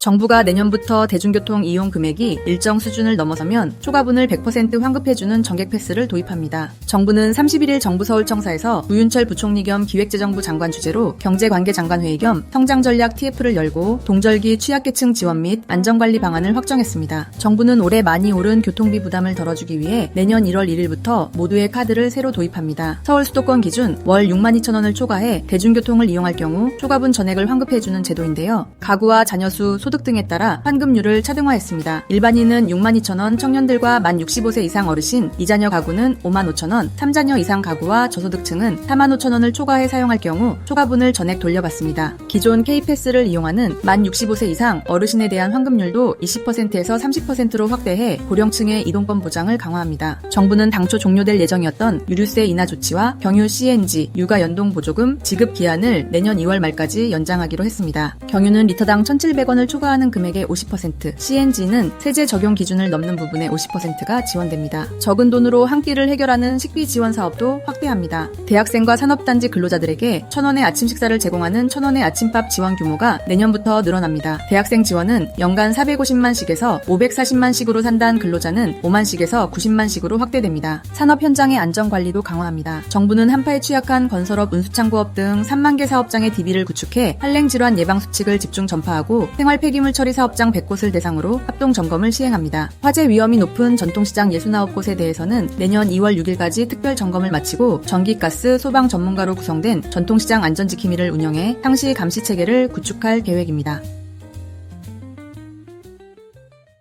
정부가 내년부터 대중교통 이용 금액이 일정 수준을 넘어서면 초과분을 100% 환급해주는 정객 패스를 도입합니다. 정부는 31일 정부 서울청사에서 우윤철 부총리 겸 기획재정부 장관 주재로 경제관계장관회의 겸 성장전략 TF를 열고 동절기 취약계층 지원 및 안전관리 방안을 확정했습니다. 정부는 올해 많이 오른 교통비 부담을 덜어주기 위해 내년 1월 1일부터 모두의 카드를 새로 도입합니다. 서울 수도권 기준 월 6만 2천 원을 초과해 대중교통을 이용할 경우 초과분 전액을 환급해주는 제도인데요. 가구와 자녀 수, 소득 등에 따라 환급률을 차등화했습니다. 일반인은 6만 2천 원, 청년들과 만 65세 이상 어르신, 이자녀 가구는 5만 5천 원, 3자녀 이상 가구와 저소득층은 4만 5천 원을 초과해 사용할 경우 초과분을 전액 돌려받습니다. 기존 K패스를 이용하는 만 65세 이상 어르신에 대한 환급률도 20%에서 30%로 확대해 고령층의 이동권 보장을 강화합니다. 정부는 당초 종료될 예정이었던 유류세 인하 조치와 경유 CNG, 육아 연동 보조금 지급 기한을 내년 2월 말까지 연장하기로 했습니다. 경유는 리터당 1,700원을 초 과하는 금액의 50%, CNG는 세제 적용 기준을 넘는 부분의 50%가 지원됩니다. 적은 돈으로 한 끼를 해결하는 식비 지원 사업도 확대합니다. 대학생과 산업단지 근로자들에게 1,000원의 아침 식사를 제공하는 1,000원의 아침밥 지원 규모가 내년부터 늘어납니다. 대학생 지원은 연간 450만씩에서 540만씩으로 산다는 근로자는 5만씩에서 90만씩으로 확대됩니다. 산업 현장의 안전 관리도 강화합니다. 정부는 한파에 취약한 건설업, 운수창고업 등 3만 개 사업장의 DB를 구축해 한랭 질환 예방 수칙을 집중 전파하고 생활 폐기물 처리 사업장 100곳을 대상으로 합동 점검을 시행합니다. 화재 위험이 높은 전통시장 69곳에 대해서는 내년 2월 6일까지 특별 점검을 마치고 전기가스, 소방 전문가로 구성된 전통시장 안전지킴이를 운영해 상시 감시 체계를 구축할 계획입니다.